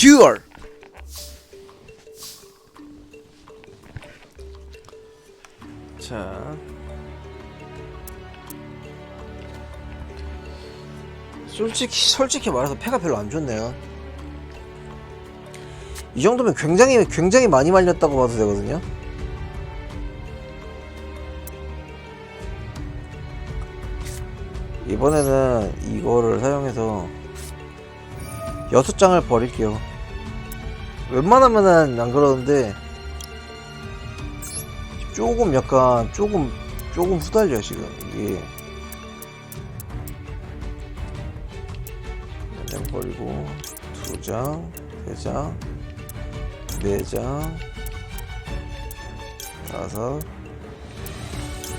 듀얼 자. 솔직히 솔직히 말해서 패가 별로 안 좋네요. 이 정도면 굉장히 굉장히 많이 말렸다고 봐도 되거든요. 이번에는 이거를 사용해서 여섯 장을 버릴게요. 웬만하면은 안 그러는데 조금 약간 조금 조금 후달려 지금 이게 장 버리고 두 장, 세 장, 네 장, 다섯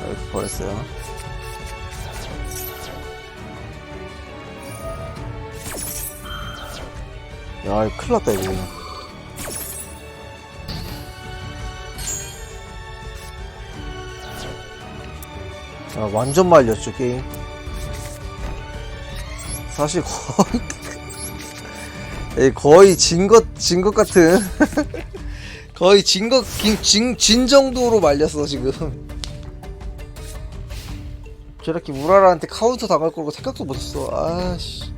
아, 이렇게 버렸어요. 야, 큰일 났다, 이거. 야, 완전 말렸죠, 게임. 사실 거의, 예, 거의 진 것, 진 것 같은. 거의 진 것, 진, 진 정도로 말렸어, 지금. 저렇게 우라라한테 카운터 당할 거라고 생각도 못했어. 아씨.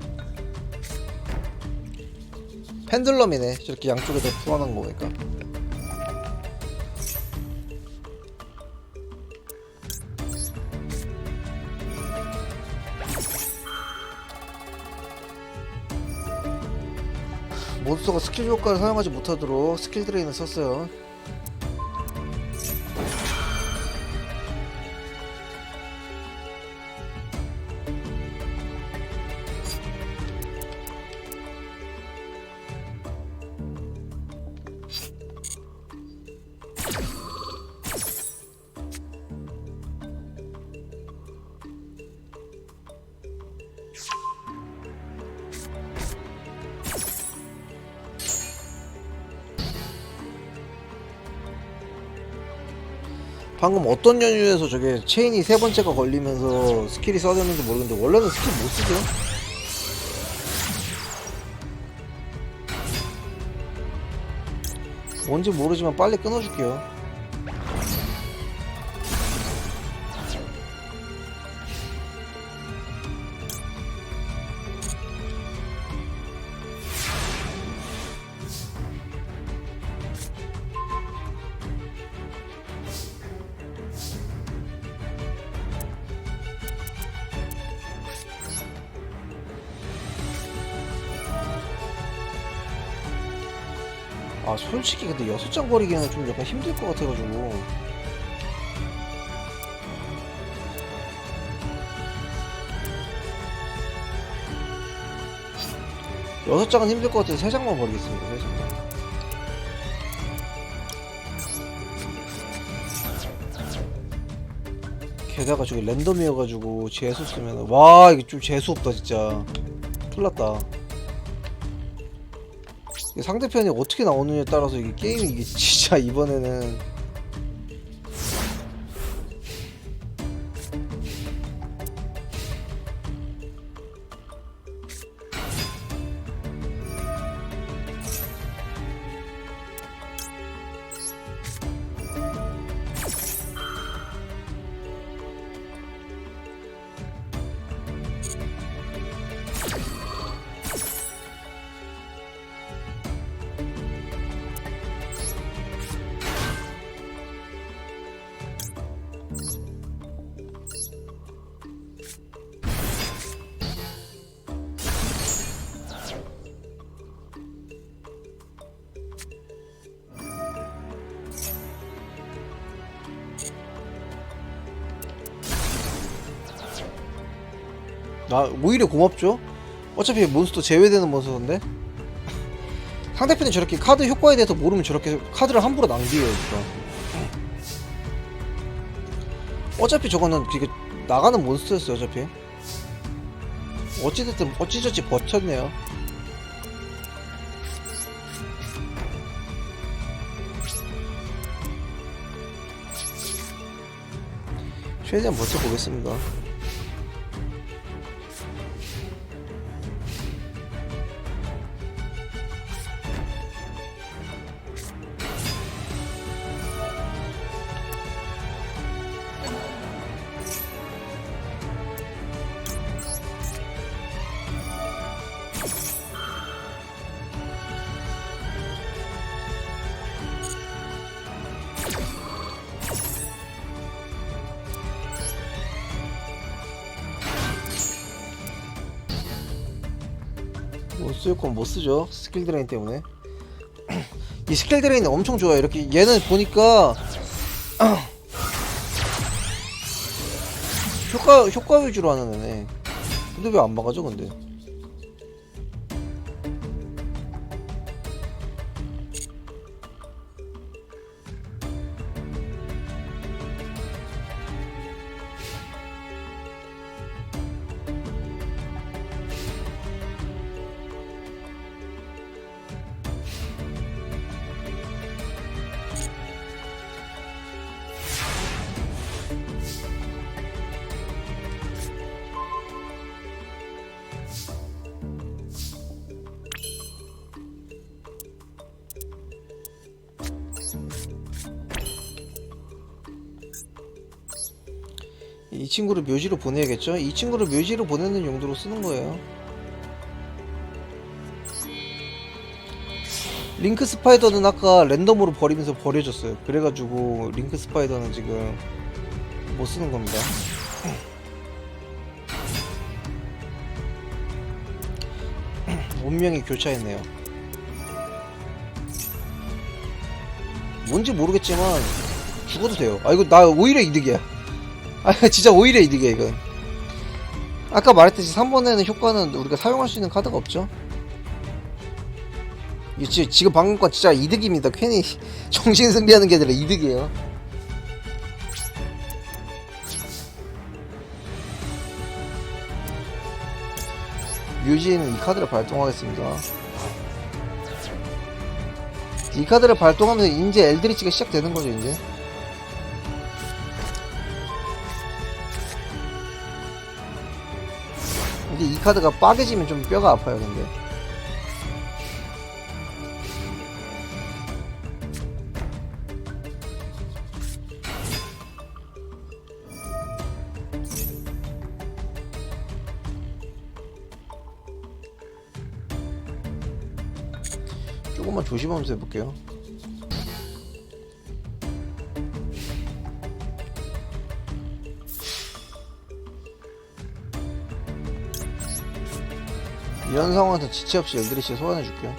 펜들럼이네 저렇게 양쪽에 다 풀어놓은 거니까 몬스터가 스킬 효과를 사용하지 못하도록 스킬 드레인을 썼어요 방금 어떤 연유에서 저게 체인이 세 번째가 걸리면서 스킬이 써졌는지 모르겠는데 원래는 스킬 못 쓰죠. 뭔지 모르지만 빨리 끊어줄게요 아 솔직히 근데 여섯 장 버리기는 좀 약간 힘들 것 같아가지고. 여섯 장은 힘들 것 같아서 세 장만 버리겠습니다 세 장만. 게다가 저기 랜덤이어가지고 재수 쓰면 와 이게 좀 재수 없다 진짜. 큰일 났다. 이게 상대편이 어떻게 나오느냐에 따라서 이게 게임이 이게 진짜 이번에는 나 오히려 고맙죠. 어차피 몬스터 제외되는 몬스터인데 상대편이 저렇게 카드 효과에 대해서 모르면 저렇게 카드를 함부로 낭비해요, 진짜. 어차피 저거는 되게 나가는 몬스터였어요, 어차피. 어찌됐든 어찌저찌 버텼네요. 최대한 버텨보겠습니다. 뭐쓸건 못 쓰죠 스킬 드레인 때문에. 이 스킬 드레인이 엄청 좋아요 이렇게 얘는 보니까 효과 효과 위주로 하는 애네. 근데 왜 안 막아져 근데 이 친구를 묘지로 보내야겠죠? 이 친구를 묘지로 보내는 용도로 쓰는 거예요. 링크 스파이더는 아까 랜덤으로 버리면서 버려졌어요. 그래가지고 링크 스파이더는 지금 못 쓰는 겁니다. 운명이 교차했네요. 뭔지 모르겠지만 죽어도 돼요. 아 이거 나 오히려 이득이야. 아 진짜 오히려 이득이야 이건. 아까 말했듯이 3번에는 효과는 우리가 사용할 수 있는 카드가 없죠? 이 지- 지금 방금 건 진짜 이득입니다. 괜히 정신 승리하는 게 아니라 이득이에요. 뮤지는 이 카드를 발동하겠습니다. 이 카드를 발동하면서 이제 엘드리치가 시작되는 거죠 이제 근데 이 카드가 빠개지면 좀 뼈가 아파요 근데. 조금만 조심하면서 해볼게요 이런 상황에서 지체 없이 엘드리치 소환해 줄게요.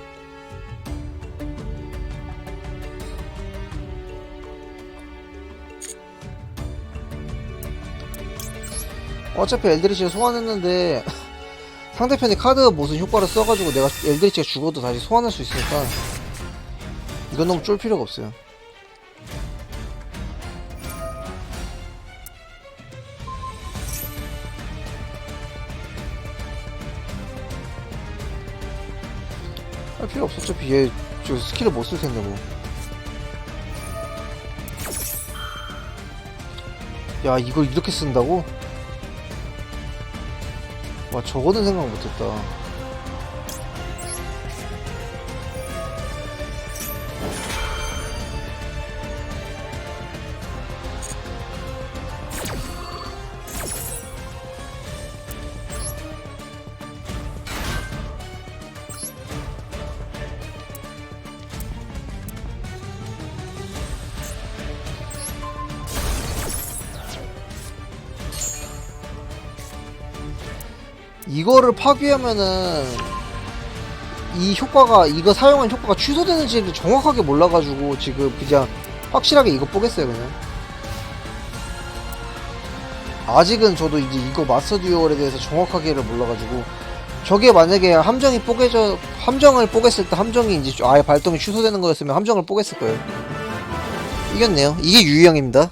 어차피 엘드리치를 소환했는데 상대편이 카드 무슨 효과를 써가지고 내가 엘드리치가 죽어도 다시 소환할 수 있으니까 이건 너무 쫄 필요가 없어요 할 필요 없어 어차피 얘저 스킬을 못 쓸 텐데 뭐. 야 이걸 이렇게 쓴다고? 와 저거는 생각 못했다 이거를 파괴하면은 이 효과가 이거 사용한 효과가 취소되는지를 정확하게 몰라가지고 지금 그냥 확실하게 이거 보겠어요 그냥. 아직은 저도 이제 이거 마스터 듀얼에 대해서 정확하게를 몰라가지고 저게 만약에 함정이 뽀개져 함정을 뽀겠을 때 함정이 이제 아예 발동이 취소되는 거였으면 함정을 뽀겠을 거예요. 이겼네요. 이게 유형입니다